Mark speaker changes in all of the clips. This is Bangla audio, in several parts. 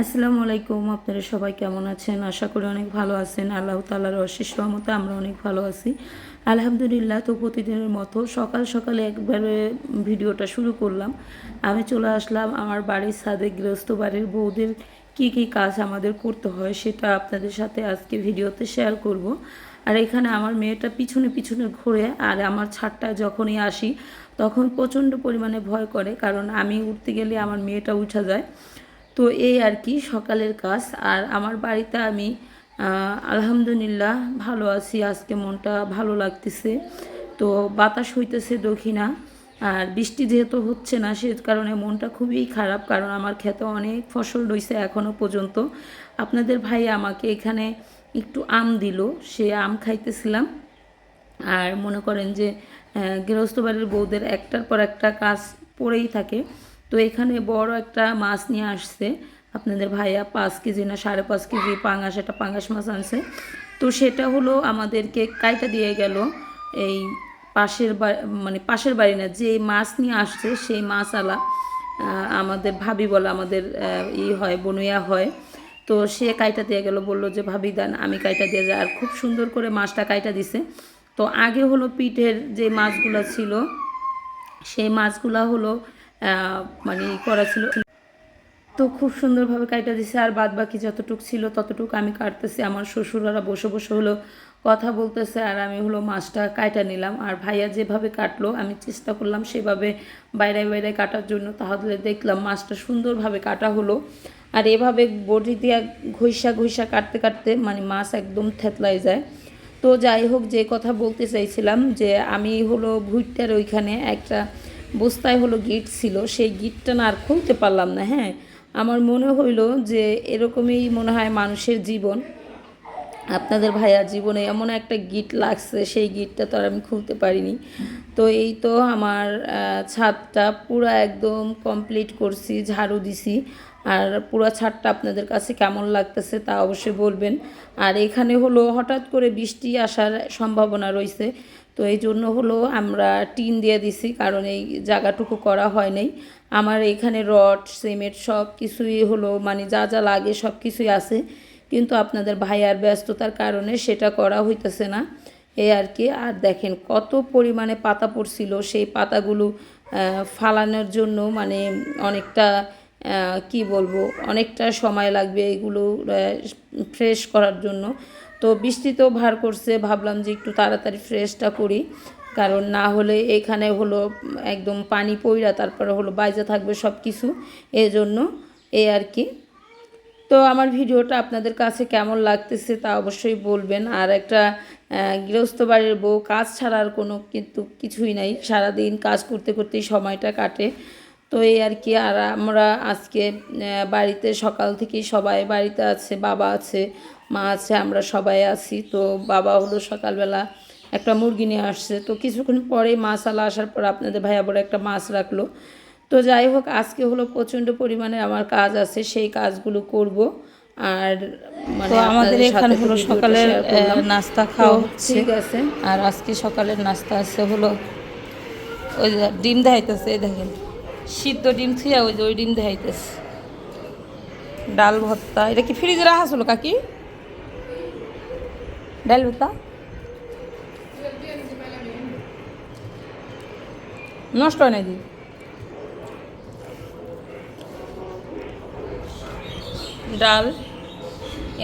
Speaker 1: আসসালামু আলাইকুম, আপনারা সবাই কেমন আছেন? আশা করি অনেক ভালো আছেন। আল্লাহ তালার অশেষ রহমতে আমরা অনেক ভালো আছি। আলহামদুলিল্লাহ তো প্রতিদিনের মতো সকাল সকালে একবারে ভিডিওটা শুরু করলাম। আমি চলে আসলাম আমার বাড়ির ছাদে গৃহস্থ বাড়ির বউদের কী কী কাজ আমাদের করতে হয় সেটা আপনাদের সাথে আজকে ভিডিওতে শেয়ার করব। আর এখানে আমার মেয়েটা পিছনে পিছনে ঘুরে আর আমার ছাদটায় যখনই আসি তখন প্রচণ্ড পরিমাণে ভয় করে কারণ আমি উঠতে গেলে আমার মেয়েটা উঠা যায়। তো এই আর কি, সকালের কাজ। আর আমার বাড়িতে আমি আলহামদুলিল্লাহ ভালো আছি। আজকে মনটা ভালো লাগতেছে। তো বাতাস হইতেছে দক্ষিণা। আর বৃষ্টি যেহেতু হচ্ছে না, সে কারণে মনটা খুবই খারাপ, কারণ আমার খেতে অনেক ফসল রয়েছে এখনও পর্যন্ত। আপনাদের ভাই আমাকে এখানে একটু আম দিল, সে আম খাইতেছিলাম। আর মনে করেন যে গৃহস্থ বাড়ির বউদের একটার পর একটা কাজ পড়েই থাকে। তো এখানে বড় একটা মাছ নিয়ে আসছে। আপনাদের ভাইয়া পাঁচ কেজি না সাড়ে পাঁচ কেজি পাঙাশ একটা পাঙাশ মাছ আনছে। তো সেটা হলো আমাদেরকে কাইটা দিয়ে গেল এই পাশের মানে পাশের বাড়ি না যে মাছ নিয়ে আসছে সেই মাছওয়ালা আহ, আমাদের ভাবি বলে আমাদের ই হয় বনুয়া হয়। তো সে কাইটা দিয়ে গেল বলল যে ভাবি দেন আমি কাইটা দিয়ে যাই। আর খুব সুন্দর করে মাছটা কাইটা দিছে। তো আগে হলো পিঠের যে মাছগুলো ছিল সেই মাছগুলো হলো মানে করা ছিল। তো খুব সুন্দরভাবে কাইটা দিছে, আর বাদ বাকি যতটুক ছিল ততটুক আমি কাটতেছি। আমার শ্বশুররা বসে বসে হলো কথা বলতেছে, আর আমি হলো মাছটা কাটা নিলাম। আর ভাইয়া যেভাবে কাটলো, আমি চেষ্টা করলাম সেভাবে বাইরে বাইরে কাটার জন্য। তাহলে দেখলাম মাছটা সুন্দরভাবে কাটা হলো। আর এভাবে বড়ি দিয়ে ঘষা ঘষা কাটতে কাটতে মানে মাছ একদম থেতলাই যায়। তো যাই হোক, যে কথা বলতে চাইছিলাম যে আমি হলো ভুট্টার ওইখানে একটা বস্তায় হলো গিট ছিল, সেই গিটটা না আর খুলতে পারলাম না হ্যাঁ। আমার মনে হইল যে এরকমই মনে হয় মানুষের জীবন। আপনাদের ভাইয়ার জীবনে এমন একটা গিট লাগছে, সেই গিটটা তো আর আমি খুলতে পারিনি। তো এই তো আমার ছাদটা পুরো একদম কমপ্লিট করছি, ঝাড়ু দিছি। আর পুরো ছাদটা আপনাদের কাছে কেমন লাগতেছে তা অবশ্যই বলবেন। আর এখানে হলো হঠাৎ করে বৃষ্টি আসার সম্ভাবনা রয়েছে। তো এই জন্য হলো আমরা টিন দিয়ে দিছি, কারণ এই জায়গাটুকু করা হয় নাই। আমার এখানে রড, সিমেন্ট সব কিছুই হলো মানে যা যা লাগে সব কিছুই আছে। কিন্তু আপনাদের ভাইয়ার ব্যস্ততার কারণে সেটা করা হইতেছে না। এই আর কি, আর দেখেন কত পরিমাণে পাতা পড়ছিল, সেই পাতাগুলো ফালানোর জন্য মানে অনেকটা কি বলব, অনেকটা সময় লাগবে এগুলো ফ্রেশ করার জন্য। তো বৃষ্টিতেও ভার করছে, ভাবলাম যে একটু তাড়াতাড়ি ফ্রেশটা করি। কারণ না হলে এখানে হলো একদম পানি পইরা তারপরে হলো বাইজা থাকবে সব কিছু এই জন্য এই আর কি। তো আমার ভিডিওটা আপনাদের কাছে কেমন লাগতেছে তা অবশ্যই বলবেন। আর একটা গৃহস্থ বাড়ির বউ, কাজ ছাড়ার কোনো কিন্তু কিছুই নাই। সারাদিন কাজ করতে করতেই সময়টা কাটে। তো এই আর কি। আর আমরা আজকে বাড়িতে সকাল থেকেই সবাই বাড়িতে আছে, বাবা আছে মা আছে আমরা সবাই আছি। তো বাবা হলো সকালবেলা একটা মুরগি নিয়ে আসছে। তো কিছুক্ষণ পরে মাছ আলা আসার পর আপনাদের ভাইয়া বড় একটা মাছ রাখল। তো যাই হোক আজকে হলো প্রচণ্ড পরিমাণে আমার কাজ আছে সেই কাজগুলো করব। আর মানে
Speaker 2: তো আমাদের এখানে হলো সকালের নাস্তা খাওয়া হচ্ছে।
Speaker 1: ঠিক আছে।
Speaker 2: আর আজকে সকালের নাস্তা আছে হলো ওই ডিম দেখাইতেছে এই দেখেন। সিদ্ধ ডিম থুয়া ওই যে ওই ডিম দেখাইতেছে। ডাল ভর্তা এটা কি ফ্রিজে রাখা ছিল কাকি? ভর্তা নষ্ট হয় নাকি ডাল,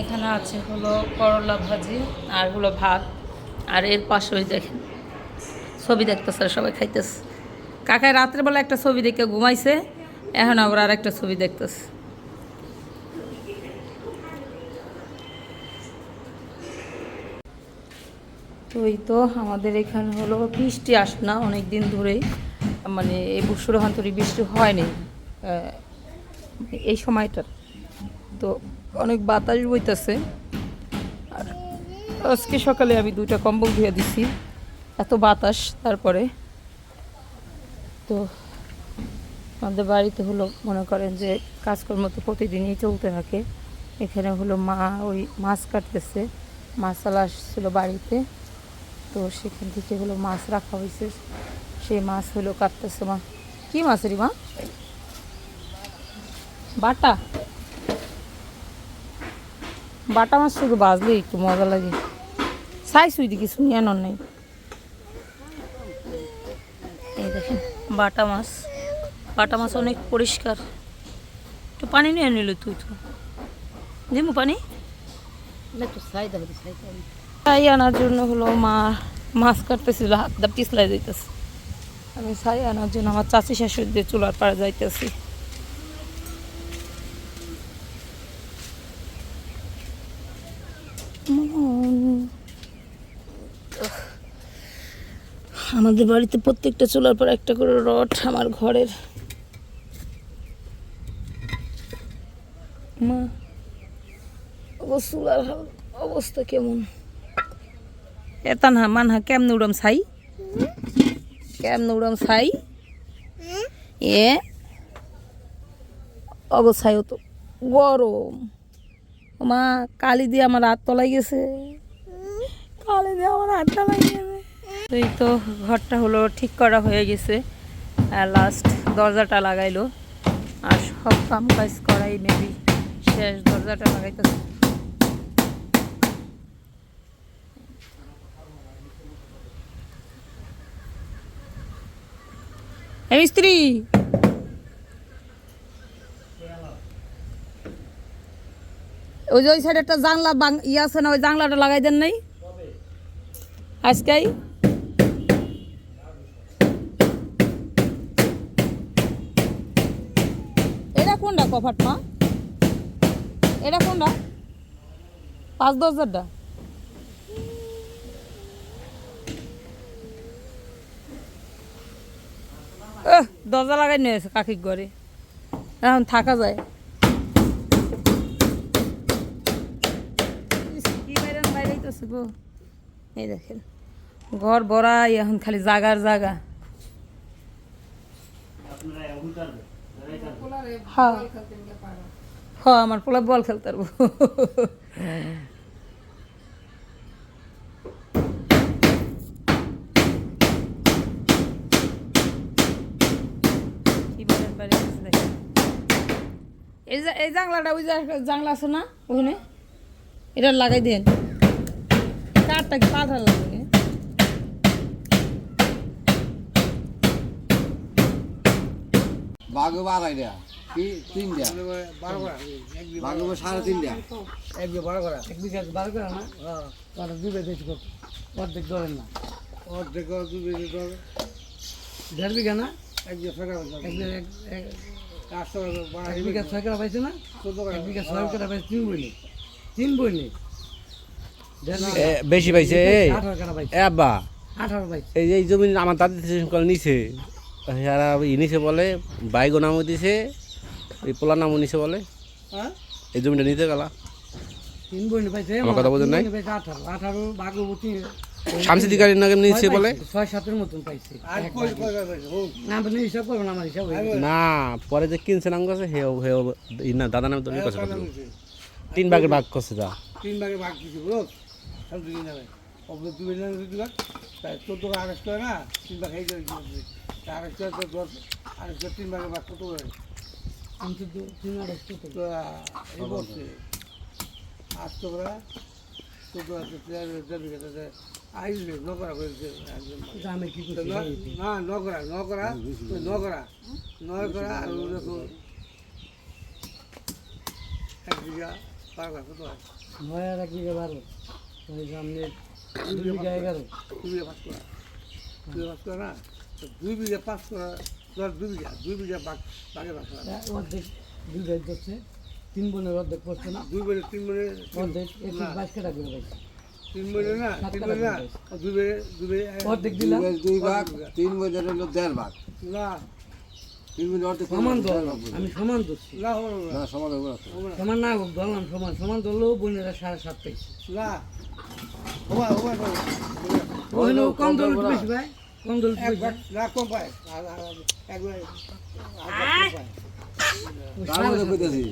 Speaker 2: এখানে আছে হলো করলা ভাজি আর হলো ভাত। আর এর পাশে ওই দেখেন, ছবি দেখতেছে, সবাই খাইতেছে। কাকায় রাত্রেবেলা একটা ছবি দেখে ঘুমাইছে, এখন আবার আর একটা ছবি দেখতেছে। এই তো আমাদের এখানে হলো বৃষ্টি আসে না অনেক দিন ধরেই। মানে এই বছর হান্তরি বৃষ্টি হয়নি এই সময়টা তো অনেক বাতাস বইতেছে। আর আজকে সকালে আমি দুইটা কম্বল ধুয়ে দিছি, এত বাতাস তারপরে। তো আমাদের বাড়িতে হলো, মনে করেন যে কাজকর্ম তো প্রতিদিনই চলতে থাকে। এখানে হলো মা ওই মাছ কাটতেছে মাছালা আসছিল বাড়িতে। তো সেখান থেকে হলো মাছ রাখা হয়েছে। সেই মাছ হলো কাটতেছে মা। কি মাছেরই মা? বাটা?
Speaker 1: বাটা মাছ শুধু বাজলে একটু মজা লাগে। সাই সুইদি কিছু নিয়ে নন নেই।
Speaker 3: এই দেখেন, বাটা মাছ। বাটা মাছ অনেক পরিষ্কার। একটু পানি নিয়ে নিল তুই তো। দিমু পানি?
Speaker 1: ছাই আনার জন্য হলো মা মাছ কাটতেছিল, হাত দা পিছলাই যাইতেছে আমি ছাই আনার জন্য আমার চাচি শাশুড়ি দিয়ে চুলার পাড়ে যাইতেছি।
Speaker 3: আমাদের বাড়িতে প্রত্যেকটা চুলার পর একটা করে রড আমার ঘরের। মা অবস্থা কেমন?
Speaker 1: এতা না মানহা কেমনে উড়ম ছাই? কেমনে উড়ম ছাই? এ অবস্থায় তো গরম। মা, কালি দিয়ে আমার হাত তলাই গেছে। কালি দিয়ে আমার হাত তলাই গেছে। তো ঘরটা হলো ঠিক করা হয়ে গেছে। লাস্ট দরজাটা লাগাইলো। আর সব কাম কাজ করাই মেবি। শেষ দরজাটা লাগাইতেছে। মিস্ত্রি ওই যে ওই সাইডে একটা জানলা বাং- ইয়ে আছে না, ওই জানলাটা লাগাই দেন নাই? আজকেই? এটা কোনটা মা? এটা কোনটা? পাঁচ দশ হাজারটা। দরজা লাগাই নিয়েছে কাকির ঘরে। এখন থাকা যায়। এই দেখেন, ঘর বড়াই, এখন খালি জাগার জাগা। হ্যাঁ হ্যাঁ আমার পোলা বল খেলতে পারব কি বাইরে বাইরে গেছে দেখেন। এই যে এই জাংলাটা ওই যে একটা জাংলা আছে না ওখানে? এটা লাগাই দেন। কাঠটা কি পাথর লাগবে
Speaker 4: বাঘে বাড়াই দেয়া কি? তিন দেয়া বাঘে সাড়ে তিন দেয়া
Speaker 5: এক বিঘা বারো করা। এক বিঘা বারো করা না? বিঘা অর্ধেক ধরেন না।
Speaker 4: অর্ধেক
Speaker 5: দেড় বিঘা না?
Speaker 4: এক বিঘা
Speaker 5: এক বিঘা এক- বিঘা ছয় পাইছে না? এক বিঘা ছয় করা পাইছে তিন বইনি। তিন বইনি।
Speaker 6: এ, বেশি পাইছে এই। আব্বা। যে এই জমি আমার দাদি নিছে। যারা ই নিছে বলে বাইগো নামও দিছে এই পোলা নামও নিছে বলে।
Speaker 5: হ্যাঁ?
Speaker 6: এই জমিটা নিতে গেলা।
Speaker 5: তিন বইনি পাইছে
Speaker 6: আমার কথা বোঝেন নাই?
Speaker 5: আঠারো। আঠারো বাঘবতী
Speaker 6: শামসিদ্দিকারীর নামে নিছে বলে?
Speaker 5: ছয় সাতের মতন পাইছে। না
Speaker 6: পরে যে কিনছে নাম করছে হে হে ই না দাদা নামে তো ই তিন ভাগের ভাগ করছে যা।
Speaker 4: তিন ভাগে ভাগ দিছি বুঝো দুই নামে অপর দুই নামে দুই ভাগ। তাই চোদ্দ আড়াইশ করে না? তিন ভাগ এই করে আড়াইশ তো দশ আড়াইশ তিন ভাগে ভাগ কত করে?
Speaker 5: আমি তো তিন আড়াইশ
Speaker 4: এই বলছে আটশো করে চোদ্দ দেড় বিঘা আইলে নকরা করেছে
Speaker 5: এটা আমি কি করছি
Speaker 4: ন- নকরা নকরা নকরা নয় করা আর দেখো এক বিঘা বারো কত হয়?
Speaker 5: নয় আর এক বিঘা বারো। ওই সামনে দুই বিঘা এগারো।
Speaker 4: দুই বিঘা পাঁচ করা দুই বিঘা পাঁচ করা না? দুই বিঘা পাঁচ করা ধর দুই বিঘা দুই বিঘা বাঘ বাঘে পাঁচ করা
Speaker 5: অর্ধেক দুই ভাই ধরছে তিন বোনের অর্ধেক পড়ছে না?
Speaker 4: দুই বেড়ে তিন বেড়ে
Speaker 5: অর্ধেক বাইশ কাটা করে পাইছে
Speaker 4: তিন বেড়ে না তিন বেড়ে না দুই দুই
Speaker 5: অর্ধেক দিলাম
Speaker 4: দুই ভাগ
Speaker 7: তিন বছর হলো দেড় ভাগ।
Speaker 4: না।
Speaker 7: বছর
Speaker 5: সমান আমি সমান ধরছি।
Speaker 4: না হবে না।
Speaker 7: না সমান হবে না তো।
Speaker 4: হবে না।
Speaker 5: সমান না হোক ধরলাম সমান। সমান ধরলেও বোনেরা সাড়ে সাত পাইছে
Speaker 4: না
Speaker 5: ওখানে কম ধরলে বেশি ভাই। কম
Speaker 4: ভাগ না কম পায়। আর আর এক ভাগ আর ভাগ কম পায়।
Speaker 5: ওই
Speaker 7: তার মধ্যে কইতেছি।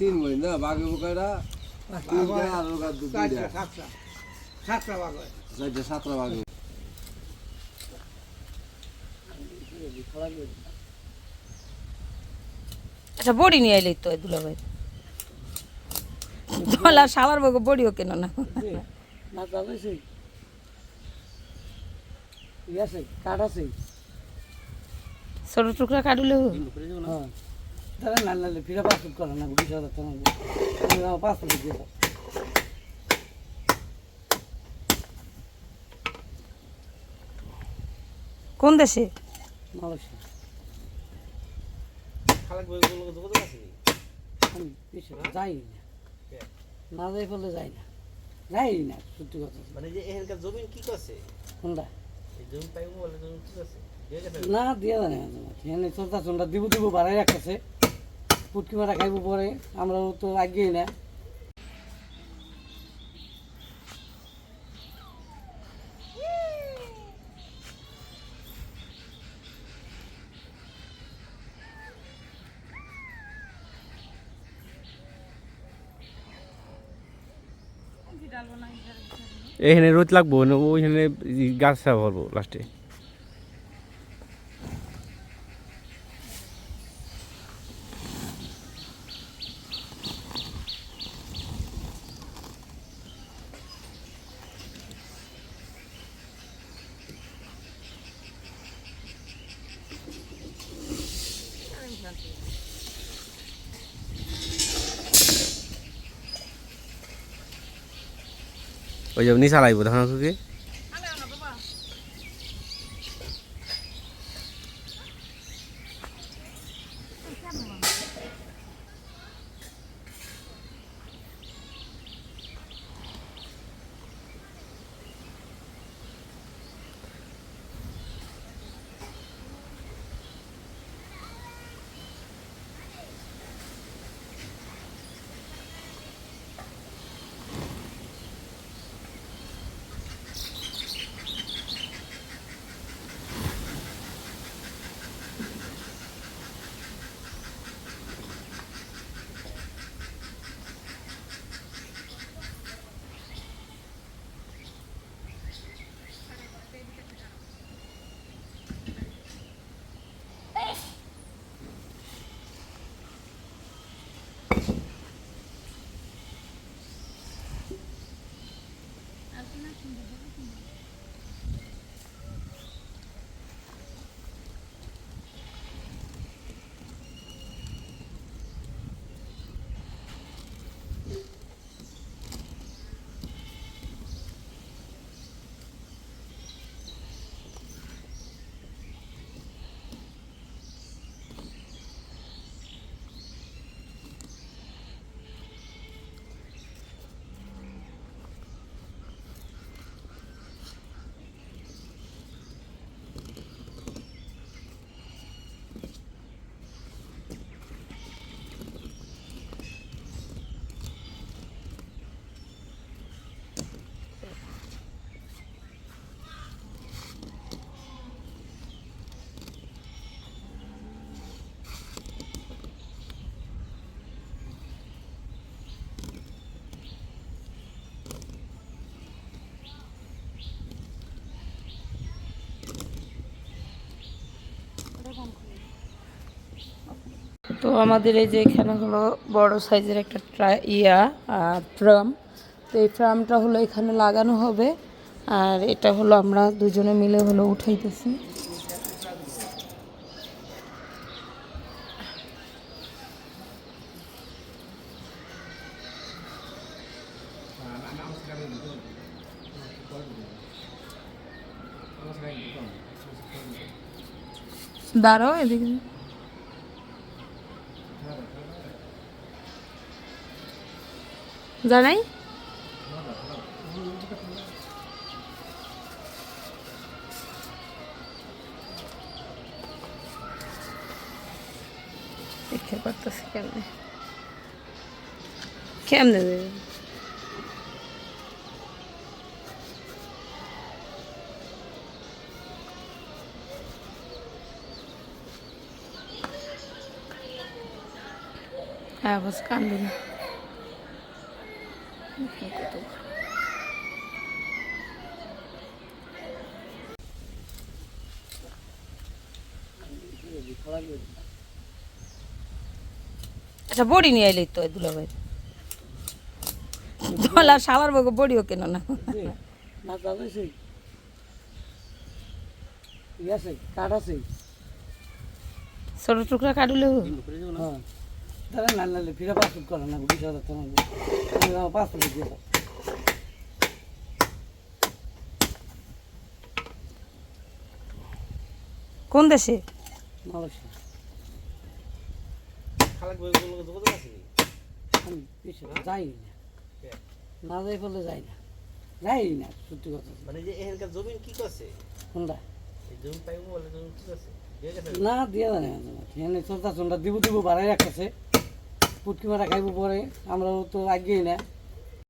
Speaker 7: তিন বই না বাঘে বোকাইরা আর
Speaker 4: সাতটা
Speaker 7: বাঘে
Speaker 1: আচ্ছা বড়ি নিয়ে আইলেই তো দুলা ভাই বলা শালার বউকে বড়িও কেন না?
Speaker 5: তাহলে কাঠ আছে
Speaker 1: ছোট টুকরা কাটলে
Speaker 5: হ্যাঁ। তাহলে না নাহলে ফিরে পাঁচ ফুট করে না বিশ হাজার টাকা পাঁচ দিয়ে দাও।
Speaker 1: কোন দেশে?
Speaker 5: মালয়েশিয়া। যাই না না যাই বলে যাই না। যাই না সত্যি কথা।
Speaker 6: মানে যে এখানকার জমি কি করছে?
Speaker 5: কোনটা?
Speaker 6: এই জমি পাইবো বলে জমি কি করছে
Speaker 5: না দিয়া জানে চলতা চলতা দিব দিব বাড়াই রাখতেছে। পুটকি মারা খাইব পরে, আমরাও তো আগেই না।
Speaker 6: এখানে রোদ লাগবো ওইখানে গাছ ভরবো লাস্টে ওই যে নিচা লাগবো তোকে
Speaker 1: তো আমাদের এই যে এখানে হলো বড় সাইজের একটা ট্রা, ইয়া ফ্রাম তো এই ফ্রামটা হলো এখানে লাগানো হবে। আর এটা হলো আমরা দুজনে মিলে হলো উঠাইতেছি। দাঁড়াও এদিকে। জানাই? দেখতে পারতেছি কেমনে? কেমনে হ্যাঁ বাস কান্দুন আচ্ছা বড়ি নিয়ে এলি তো দুলা ভাই।
Speaker 2: দলা সাবার বগো বড়িও কেন না। ছোট টুকরা কাটলে
Speaker 5: হ্যাঁ। তাহলে না নাহলে ফিরে পাসপোর্ট করে না বিশ হাজার টাকা পাসপোর্ট দিয়ে দাও।
Speaker 2: কোন দেশে?
Speaker 5: মালয়েশিয়া। আমি বেশি যাই না। না যাই যাই না। যাই না সত্যি কথা।
Speaker 6: মানে যে এখানকার জমিন কি করছে?
Speaker 5: কোনটা?
Speaker 6: এই জমি পাইবো বলে জমি কি করছে?
Speaker 5: না দিয়া জানে এখানে চলতা চলতা দিব দিব বাড়াই রাখতেছে। পুটকি মারা খাইব পরে। আমরাও তো আগেই না।